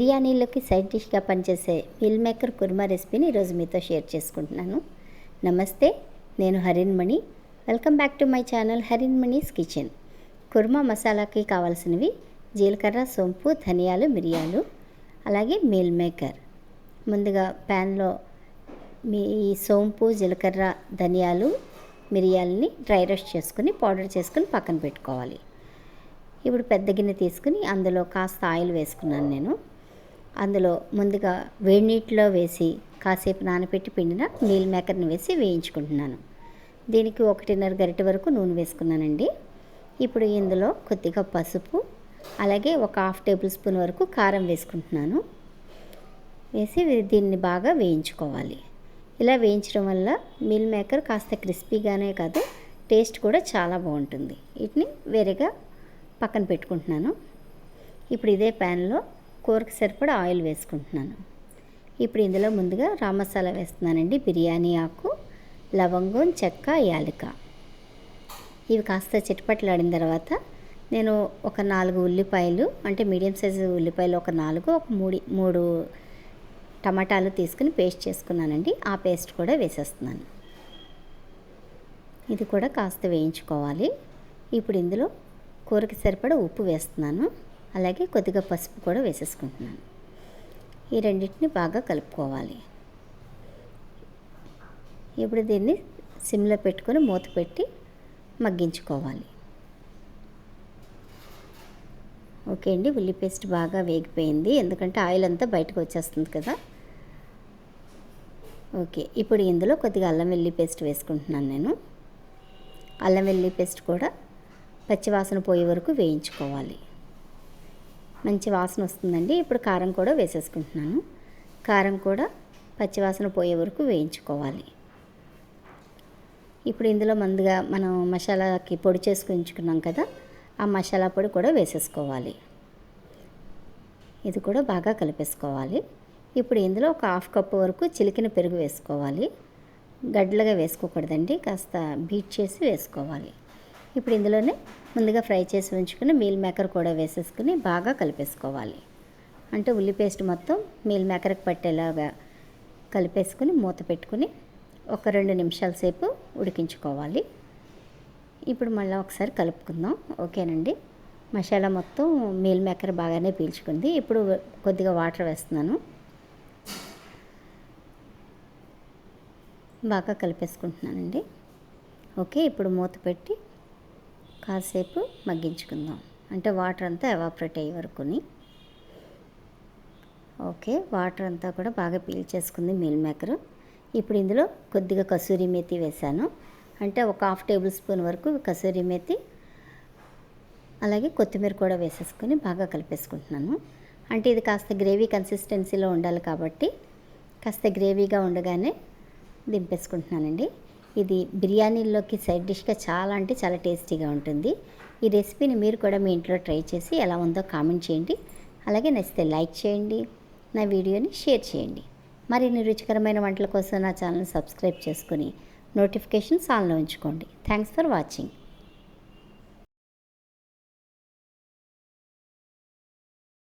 బిర్యానీలోకి సైడ్ డిష్గా పనిచేసే meal maker kurma రెసిపీని ఈరోజు మీతో షేర్ చేసుకుంటున్నాను. నమస్తే నేను Harinmani welcome back to my channel Harinmani's kitchen. Korma మసాలాకి కావాల్సినవి జీలకర్ర సోంపు ధనియాలు మిరియాలు అలాగే మీల్ మేకర్. ముందుగా ప్యాన్లో మీ ఈ సోంపు జీలకర్ర ధనియాలు మిరియాలని డ్రై రోస్ట్ చేసుకుని పౌడర్ చేసుకుని పక్కన పెట్టుకోవాలి. ఇప్పుడు పెద్ద గిన్నె తీసుకుని అందులో కాస్త ఆయిల్ వేసుకున్నాను నేను. అందులో ముందుగా వేడి నీటిలో వేసి కాసేపు నానబెట్టి పిండిన మీల్ మేకర్ని వేసి వేయించుకుంటున్నాను. దీనికి ఒకటిన్నర గరిటె వరకు నూనె వేసుకున్నానండి. ఇప్పుడు ఇందులో కొద్దిగా పసుపు అలాగే ఒక హాఫ్ టేబుల్ స్పూన్ వరకు కారం వేసుకుంటున్నాను. వేసి దీన్ని బాగా వేయించుకోవాలి. ఇలా వేయించడం వల్ల మీల్ మేకర్ కాస్త క్రిస్పీగానే కాదు టేస్ట్ కూడా చాలా బాగుంటుంది. వీటిని వేరేగా పక్కన పెట్టుకుంటున్నాను. ఇప్పుడు ఇదే ప్యాన్లో కూరకు సరిపడా ఆయిల్ వేసుకుంటున్నాను. ఇప్పుడు ఇందులో ముందుగా రా మసాలా వేస్తున్నానండి. బిర్యానీ ఆకు లవంగం చెక్క యాలక. ఇవి కాస్త చిటపట్లాడిన తర్వాత నేను ఒక నాలుగు ఉల్లిపాయలు అంటే మీడియం సైజు ఉల్లిపాయలు ఒక నాలుగు ఒక మూడు మూడు టమాటాలు తీసుకుని పేస్ట్ చేసుకున్నానండి. ఆ పేస్ట్ కూడా వేసేస్తున్నాను. ఇది కూడా కాస్త వేయించుకోవాలి. ఇప్పుడు ఇందులో కూరకి సరిపడా ఉప్పు వేస్తున్నాను. అలాగే కొద్దిగా పసుపు కూడా వేసేసుకుంటున్నాను. ఈ రెండింటిని బాగా కలుపుకోవాలి. ఇప్పుడు దీన్ని సిమ్లో పెట్టుకొని మూత పెట్టి మగ్గించుకోవాలి. ఓకే అండి ఉల్లి పేస్ట్ బాగా వేగిపోయింది. ఎందుకంటే ఆయిల్ అంతా బయటకు వచ్చేస్తుంది కదా. ఓకే ఇప్పుడు ఇందులో కొద్దిగా అల్లం వెల్లి పేస్ట్ వేసుకుంటున్నాను నేను. అల్లం వెల్లి పేస్ట్ కూడా పచ్చివాసన పోయే వరకు వేయించుకోవాలి. మంచి వాసన వస్తుందండి. ఇప్పుడు కారం కూడా వేసేసుకుంటున్నాను. కారం కూడా పచ్చివాసన పోయే వరకు వేయించుకోవాలి. ఇప్పుడు ఇందులో మందుగా మనం మసాలాకి పొడి చేసుకుని ఉంచుకున్నాం కదా ఆ మసాలా పొడి కూడా వేసేసుకోవాలి. ఇది కూడా బాగా కలిపేసుకోవాలి. ఇప్పుడు ఇందులో ఒక హాఫ్ కప్ వరకు చిలికిన పెరుగు వేసుకోవాలి. గడ్డలుగా వేసుకోకూడదండి కాస్త బీట్ చేసి వేసుకోవాలి. ఇప్పుడు ఇందులోనే ముందుగా ఫ్రై చేసి ఉంచుకుని మీల్ మేకర్ కూడా వేసేసుకుని బాగా కలిపేసుకోవాలి. అంటే ఉల్లి పేస్ట్ మొత్తం మీల్ మేకర్కి పట్టేలాగా కలిపేసుకుని మూత పెట్టుకుని ఒక రెండు నిమిషాల సేపు ఉడికించుకోవాలి. ఇప్పుడు మళ్ళీ ఒకసారి కలుపుకుందాం. ఓకేనండి? మసాలా మొత్తం మీల్ మేకర్ బాగానే పీల్చుకుంది. ఇప్పుడు కొద్దిగా వాటర్ వేస్తున్నాను. బాగా కలిపేసుకుంటున్నానండి. ఓకే ఇప్పుడు మూత పెట్టి కాసేపు మగ్గించుకుందాం. అంటే వాటర్ అంతా ఎవాపరేట్ అయ్యే వరకుని. ఓకే వాటర్ అంతా కూడా బాగా పీల్చేసుకుంది మీల్ మేకర్. ఇప్పుడు ఇందులో కొద్దిగా కసూరి మేతి వేశాను అంటే ఒక హాఫ్ టేబుల్ స్పూన్ వరకు కసూరి మేతి అలాగే కొత్తిమీర కూడా వేసేసుకొని బాగా కలిపేసుకుంటున్నాను. అంటే ఇది కాస్త గ్రేవీ కన్సిస్టెన్సీలో ఉండాలి కాబట్టి కాస్త గ్రేవీగా ఉండగానే దింపేసుకుంటున్నానండి. ఇది బిర్యానీల్లోకి సైడ్ డిష్గా చాలా అంటే చాలా టేస్టీగా ఉంటుంది. ఈ రెసిపీని మీరు కూడా మీ ఇంట్లో ట్రై చేసి ఎలా ఉందో కామెంట్ చేయండి. అలాగే నచ్చితే లైక్ చేయండి నా వీడియోని షేర్ చేయండి. మరిన్ని రుచికరమైన వంటల కోసం నా ఛానల్ సబ్స్క్రైబ్ చేసుకుని నోటిఫికేషన్స్ ఆన్లో ఉంచుకోండి. Thanks for watching.